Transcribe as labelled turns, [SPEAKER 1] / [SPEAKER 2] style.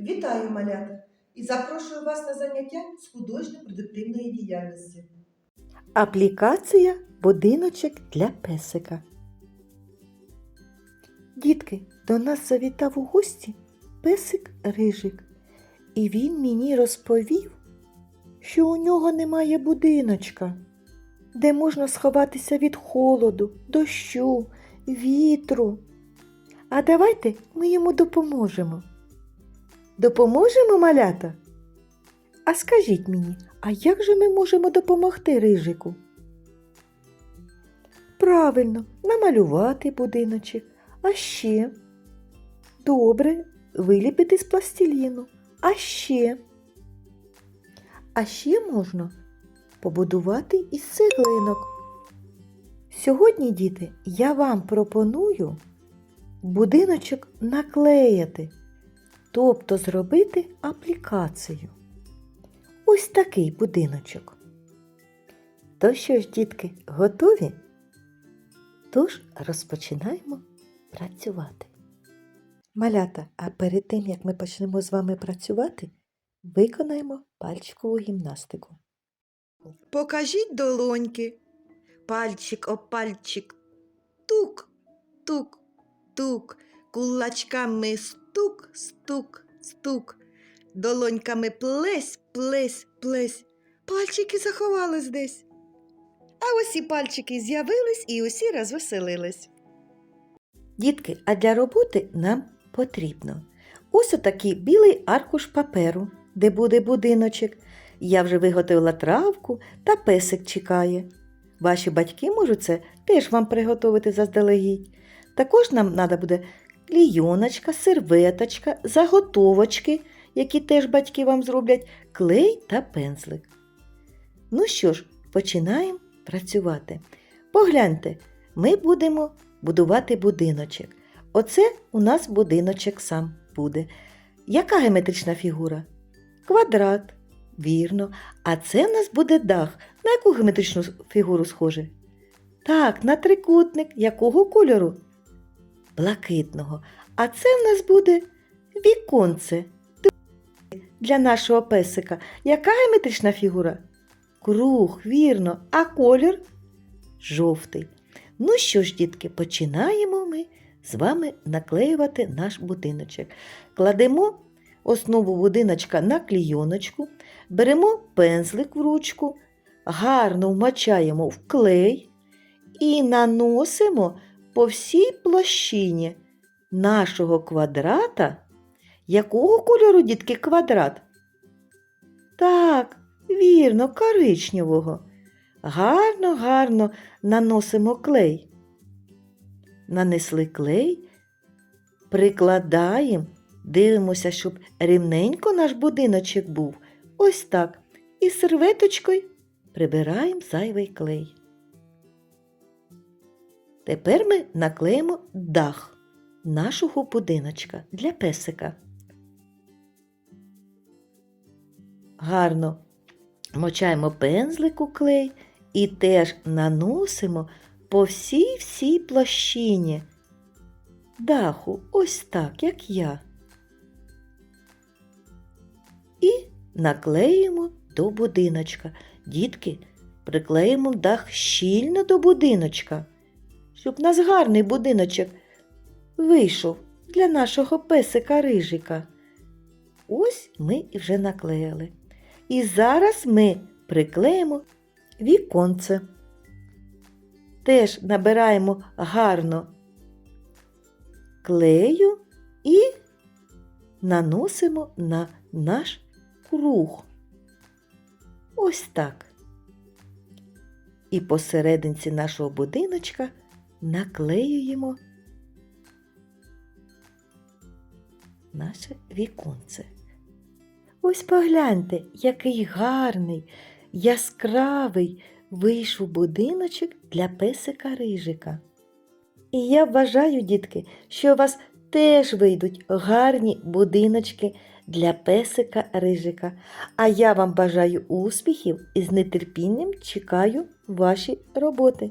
[SPEAKER 1] Вітаю, малята! І запрошую вас на заняття з художньо-продуктивної діяльності.
[SPEAKER 2] Аплікація будиночок для песика. Дітки, до нас завітав у гості песик Рижик. І він мені розповів, що у нього немає будиночка, де можна сховатися від холоду, дощу, вітру. А давайте ми йому допоможемо. Допоможемо, малята? А скажіть мені, а як же ми можемо допомогти рижику? Правильно, намалювати будиночок. А ще добре виліпити з пластиліну. А ще. А ще можна побудувати із цеглинок. Сьогодні, діти, я вам пропоную будиночок наклеяти, тобто зробити аплікацію. Ось такий будиночок. То що ж, дітки, готові? Тож розпочинаємо працювати. Малята, а перед тим, як ми почнемо з вами працювати, виконаємо пальчикову гімнастику.
[SPEAKER 1] Покажіть долоньки. Пальчик о пальчик. Тук, тук, тук. Кулачками стук, стук. стук. Долоньками плесь, плесь, плесь. Пальчики заховались десь. А ось і пальчики з'явились і усі розвеселились.
[SPEAKER 2] Дітки, а для роботи нам потрібно ось отакий білий аркуш паперу, де буде будиночок. Я вже виготовила травку та песик чекає. Ваші батьки можуть це теж вам приготувати заздалегідь. Також нам треба буде клійоночка, серветочка, заготовочки, які теж батьки вам зроблять, клей та пензлик. Ну що ж, починаємо працювати. Погляньте, ми будемо будувати будиночок. Оце у нас будиночок сам буде. Яка геометрична фігура? Квадрат. Вірно. А це в нас буде дах. На яку геометричну фігуру схоже? Так, на трикутник. Якого кольору? Блакитного. А це в нас буде віконце. Для нашого песика. Яка геометрична фігура? Круг, вірно. А колір? Жовтий. Ну що ж, дітки, починаємо ми з вами наклеювати наш будиночок. Кладемо основу будиночка на клійоночку, беремо пензлик в ручку, гарно вмочаємо в клей і наносимо по всій площині нашого квадрата. Якого кольору, дітки, квадрат? Так, вірно, коричневого. Гарно, гарно наносимо клей. Нанесли клей, прикладаємо, дивимося, щоб рівненько наш будиночок був. Ось так. І серветочкою прибираємо зайвий клей. Тепер ми наклеїмо дах нашого будиночка для песика. Гарно мочаємо пензлик у клей і теж наносимо по всій всій площині даху, ось так, як я. І наклеїмо до будиночка. Дітки, приклеїмо дах щільно до будиночка, щоб у нас гарний будиночок вийшов для нашого песика рижика. Ось ми і вже наклеїли. І зараз ми приклеїмо віконце. Теж набираємо гарно клею і наносимо на наш круг. Ось так. І посерединці нашого будиночка наклеюємо наше віконце. Ось погляньте, який гарний, яскравий вийшов будиночок для песика рижика. І я вважаю, дітки, що у вас теж вийдуть гарні будиночки для песика рижика. А я вам бажаю успіхів і з нетерпінням чекаю ваші роботи.